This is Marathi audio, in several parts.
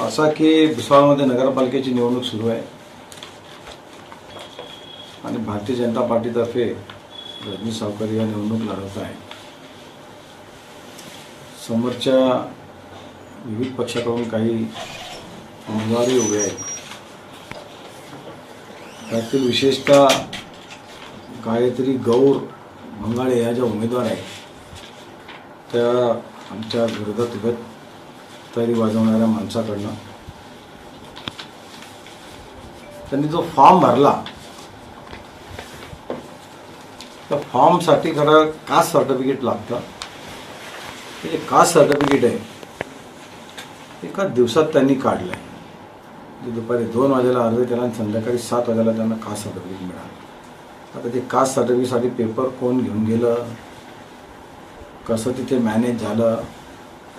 असा की भुसावळमध्ये नगरपालिकेची निवडणूक सुरू आहे. आणि भारतीय जनता पार्टीतर्फे रजनी सावकर या निवडणूक लढवत आहे. समोरच्या विविध पक्षाकडून काही उमेदवारी उभे आहेत. त्यातील विशेषतः गायत्री गौर भंगाळे या ज्या उमेदवार आहेत त्या आमच्या विरोधात उभ्यात तयारी वाजवणाऱ्या माणसाकडनं त्यांनी जो फॉर्म भरला त्या फॉर्मसाठी खरं कास्ट सर्टिफिकेट लागतं. हे जे कास्ट सर्टिफिकेट आहे एका दिवसात त्यांनी काढलं आहे दुपारी दोन वाजेला अर्ज केला आणि संध्याकाळी सात वाजेला त्यांना कास्ट सर्टिफिकेट मिळालं. आता ते कास्ट सर्टिफिकेटसाठी पेपर कोण घेऊन गेलं? कसं तिथे मॅनेज झालं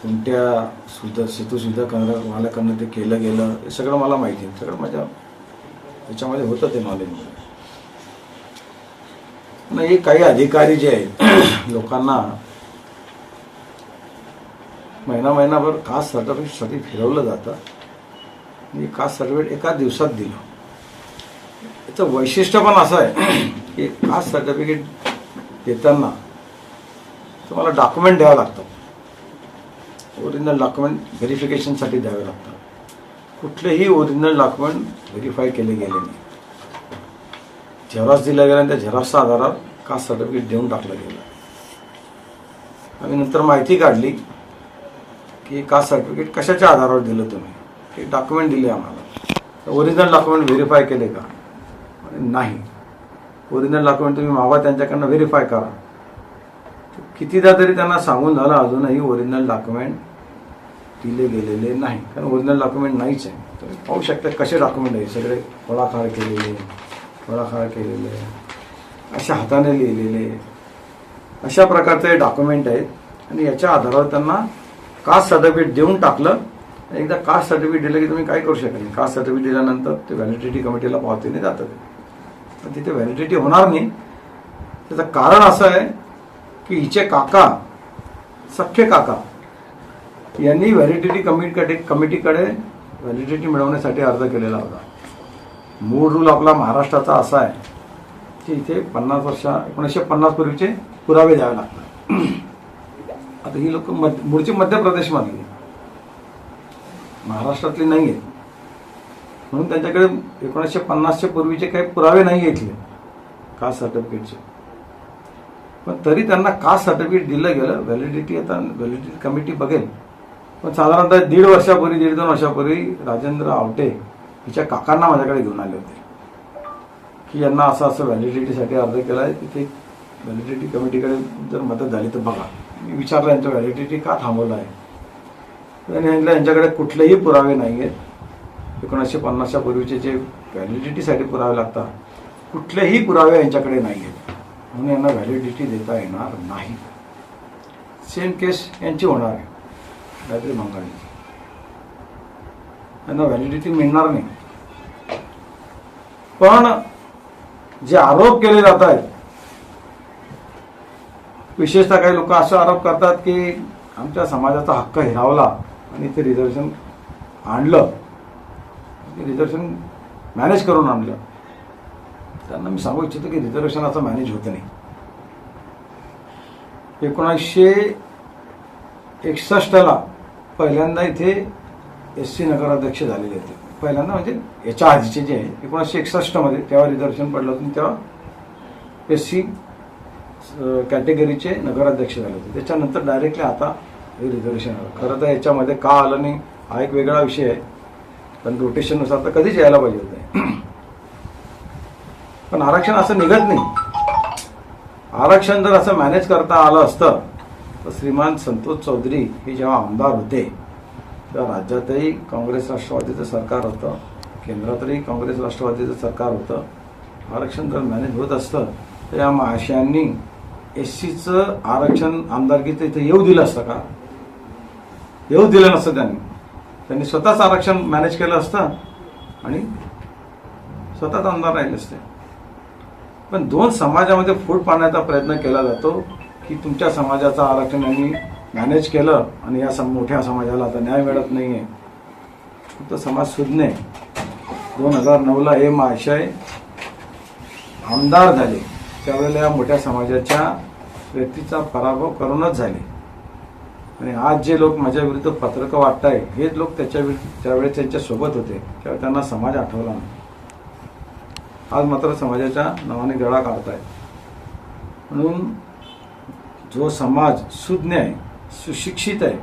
कोणत्या सुविधा सेतू सुविधा केंद्रावाल्याकडनं ते केलं गेलं हे सगळं मला माहिती आहे. सगळं माझ्या याच्यामध्ये होतं ते नॉलेज नाही काही अधिकारी जे आहेत लोकांना महिना महिनाभर कास्ट सर्टिफिकेटसाठी फिरवलं जातं. आणि कास्ट सर्टिफिकेट एका दिवसात दिलं. याचं वैशिष्ट्य पण असं आहे की कास्ट सर्टिफिकेट देताना तुम्हाला डॉक्युमेंट द्यावं लागतं. ओरिजिनल डॉक्युमेंट व्हेरिफिकेशनसाठी द्यावे लागतात कुठलेही ओरिजिनल डॉक्युमेंट व्हेरीफाय केले गेले नाही. झेरॉक्स दिल्या गेल्या त्या झेरॉक्सच्या आधारावर कास्ट सर्टिफिकेट देऊन टाकलं गेलं? आम्ही नंतर माहिती काढली की कास्ट सर्टिफिकेट कशाच्या आधारावर दिलं तुम्ही? ते डॉक्युमेंट दिले आम्हाला. ओरिजिनल डॉक्युमेंट व्हेरीफाय केले का? नाही. ओरिजिनल डॉक्युमेंट तुम्ही मावा त्यांच्याकडनं व्हेरीफाय करा. कितीदा तरी त्यांना सांगून झालं अजूनही ओरिजिनल डॉक्युमेंट दिले गेलेले नाही. कारण ओरिजिनल डॉक्युमेंट नाहीच आहे. तुम्ही पाहू शकता कसे डॉक्युमेंट आहे. सगळे खोळाखाळ केलेले खोळाखाळ केलेले अशा हाताने लिहिलेले अशा प्रकारचे डॉक्युमेंट आहेत. आणि याच्या आधारावर त्यांना कास्ट सर्टिफिकेट देऊन टाकलं. एकदा कास्ट सर्टिफिकेट दिलं की तुम्ही काय करू शकत नाही कास्ट सर्टिफिकेट दिल्यानंतर ते व्हॅलिडिटी कमिटीला पावतीने जातं पण तिथे व्हॅलिडिटी होणार नाही. त्याचं कारण असं आहे की हिचे काका सख्खे काका यांनी व्हॅलिडिटी कमिटीकडे कमिटीकडे व्हॅलिडिटी मिळवण्यासाठी अर्ज केलेला होता. मूळ रूल आपला महाराष्ट्राचा असा आहे की इथे पन्नास वर्षा एकोणीसशे पन्नास पूर्वीचे पुरावे द्यावे लागतात. आता ही लोक मध्य मूळची मध्य प्रदेशमधली महाराष्ट्रातली नाही आहेत म्हणून त्यांच्याकडे एकोणीसशे पन्नासच्या पूर्वीचे काही पुरावे नाही घेतले. कास्ट सर्टिफिकेटचे पण तरी त्यांना कास्ट सर्टिफिकेट दिलं गेलं व्हॅलिडिटी आता व्हॅलिडिटी कमिटी बघेल. पण साधारणतः दीड वर्षापूर्वी दीड दोन वर्षापूर्वी राजेंद्र आवटे हिच्या काकांना माझ्याकडे घेऊन आले होते. की यांना असं असं व्हॅलिडिटीसाठी अर्ज केला आहे तिथे व्हॅलिडिटी कमिटीकडे जर मदत झाली तर बघा. मी विचारलं यांचं व्हॅलिडिटी का थांबवलं आहे त्यांनी यांच्याकडे कुठलेही पुरावे नाही आहेत एकोणीसशे पन्नासच्या पूर्वीचे जे व्हॅलिडिटीसाठी पुरावे लागतात कुठलेही पुरावे यांच्याकडे नाही आहेत म्हणून यांना व्हॅलिडिटी देता येणार नाही. सेम केस यांची होणार आहे. गायत्री मंगाळी यांना व्हॅलिडिटी मिळणार नाही. पण जे आरोप केले जात आहेत विशेषतः काही लोक असा आरोप करतात की आमच्या समाजाचा हक्क हिरावला आणि ते रिझर्वेशन आणलं. रिझर्वेशन मॅनेज करून आणलं. त्यांना मी सांगू इच्छितो की रिझर्वेशन असं मॅनेज होत नाही. एकोणीसशे एकसष्टला पहिल्यांदा इथे एस सी नगराध्यक्ष झालेले होते. पहिल्यांदा म्हणजे याच्या आधीचे जे आहे एकोणीसशे एकसष्टमध्ये तेव्हा रिझर्वेशन पडलं होतं तेव्हा एस सी कॅटेगरीचे नगराध्यक्ष झाले होते. त्याच्यानंतर डायरेक्टली आता हे रिझर्वेशन आलं. खरं तर याच्यामध्ये का आलं नाही हा एक वेगळा विषय आहे. पण रोटेशननुसार तर कधीच यायला पाहिजे होतं पण आरक्षण असं निघत नाही. आरक्षण जर असं मॅनेज करता आलं असतं तर श्रीमान संतोष चौधरी हे जेव्हा आमदार होते तेव्हा राज्यातही काँग्रेस राष्ट्रवादीचं सरकार होतं केंद्रातही काँग्रेस राष्ट्रवादीचं सरकार होतं. आरक्षण जर मॅनेज होत असतं तर या महाशयांनी एस सीचं आरक्षण आमदारकीचं इथं येऊ दिलं असतं का? येऊ दिलं नसतं त्यांनी. त्यांनी स्वतःच आरक्षण मॅनेज केलं असतं आणि स्वतःच आमदार राहिले असते. पण दोन समाजामध्ये फूट पाडण्याचा प्रयत्न केला जातो की तुमच्या समाजाचं आरक्षण यांनी मॅनेज केलं आणि या सम मोठ्या समाजाला आता न्याय मिळत नाही आहे तो समाज सुज्ञ दोन हजार नऊला हे महाशय आमदार झाले. त्यावेळेला या मोठ्या समाजाच्या व्यक्तीचा पराभव करूनच झाले. आणि आज जे लोक माझ्या विरुद्ध पत्रकं आहे हेच लोक त्याच्या त्यावेळेस त्यांच्यासोबत होते त्यावेळी त्यांना समाज आठवला. नाही आज मात्र समाजाच्या नावाने गळा काढताय. म्हणून जो समाज सुज्ञ आहे सुशिक्षित आहे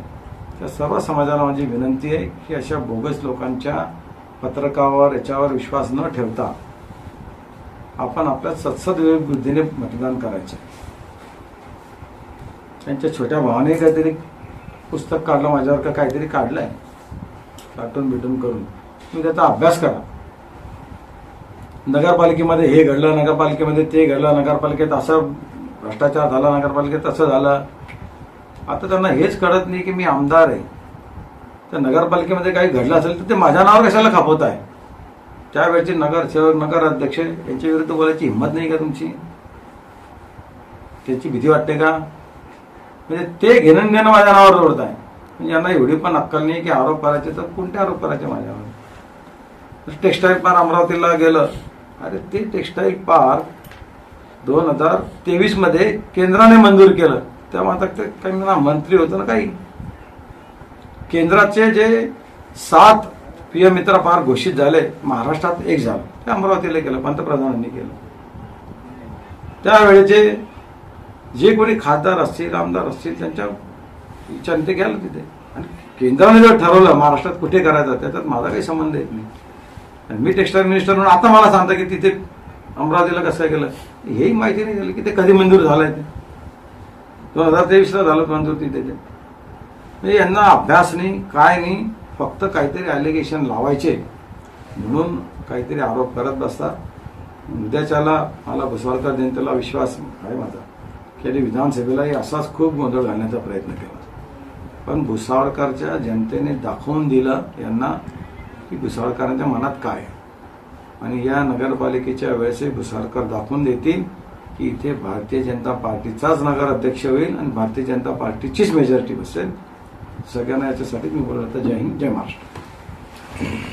त्या सर्व समाजाला माझी विनंती आहे की अशा बोगस लोकांच्या पत्रकावर याच्यावर विश्वास न ठेवता आपण आपल्या सत्सद बुद्धीने मतदान करायचं त्यांच्या छोट्या भावाने काहीतरी पुस्तक काढलं माझ्यावर का काहीतरी काढलंय? कार्टून बिटून करून. तुम्ही त्याचा अभ्यास करा. नगरपालिकेमध्ये हे घडलं नगरपालिकेमध्ये ते घडलं नगरपालिकेत असं भ्रष्टाचार झाला नगरपालिकेत तसं झालं. आता त्यांना हेच कळत नाही की मी आमदार आहे. तर नगरपालिकेमध्ये काही घडलं असेल तर ते माझ्या नावावर कशाला खापवत आहे? त्यावेळेचे नगरसेवक नगर अध्यक्ष यांच्या विरुद्ध बोलायची हिंमत नाही का तुमची? त्याची भीती वाटते का? म्हणजे ते घेणं घेणं माझ्या नावावर जोडत आहे. म्हणजे यांना एवढी पण अक्कल नाही की आरोप करायचे तर कोणते आरोप करायचे माझ्यावर? टेक्स्टाईल पार अमरावतीला गेलं. अरे ते टेक्स्टाईल पार्क दोन हजार तेवीसमध्ये केंद्राने मंजूर केलं. तेव्हा आता ते काही ना मंत्री होतं ना काही. केंद्राचे जे सात प्रिय मित्र पार्क घोषित झाले महाराष्ट्रात एक झालं. ते अमरावतीला केलं पंतप्रधानांनी केलं. त्यावेळेचे जे कोणी खासदार असतील आमदार असतील त्यांच्या इच्छाने ते गेलं तिथे. आणि केंद्राने जर ठरवलं महाराष्ट्रात कुठे करायचं त्याच्यात माझा काही संबंध येत नाही. आणि मी टेक्स्टाईल मिनिस्टर म्हणून आता मला सांगता की तिथे अमरावतीला कसं केलं? हेही माहिती नाही झाली की ते कधी मंजूर झालंय ते. दोन हजार तेवीसला झालं मंजूर तिथे ते. म्हणजे यांना अभ्यास नाही काय नाही फक्त काहीतरी ॲलिगेशन लावायचे. म्हणून काहीतरी आरोप करत बसतात. उद्याच्याला मला भुसावळकर जनतेला विश्वास आहे माझा. की विधानसभेलाही असाच खूप गोंधळ घालण्याचा प्रयत्न केला. पण भुसावळकरच्या जनतेने दाखवून दिलं यांना की भुसाळकरांच्या मनात काय आणि या नगरपालिकेच्या वेळेसही भुसाळकर दाखवून देतील की इथे भारतीय जनता पार्टीचाच नगर अध्यक्ष होईल आणि भारतीय जनता पार्टीचीच मेजॉरिटी बसेल. सगळ्यांना याच्यासाठी मी बोलत जय हिंद जय महाराष्ट्र.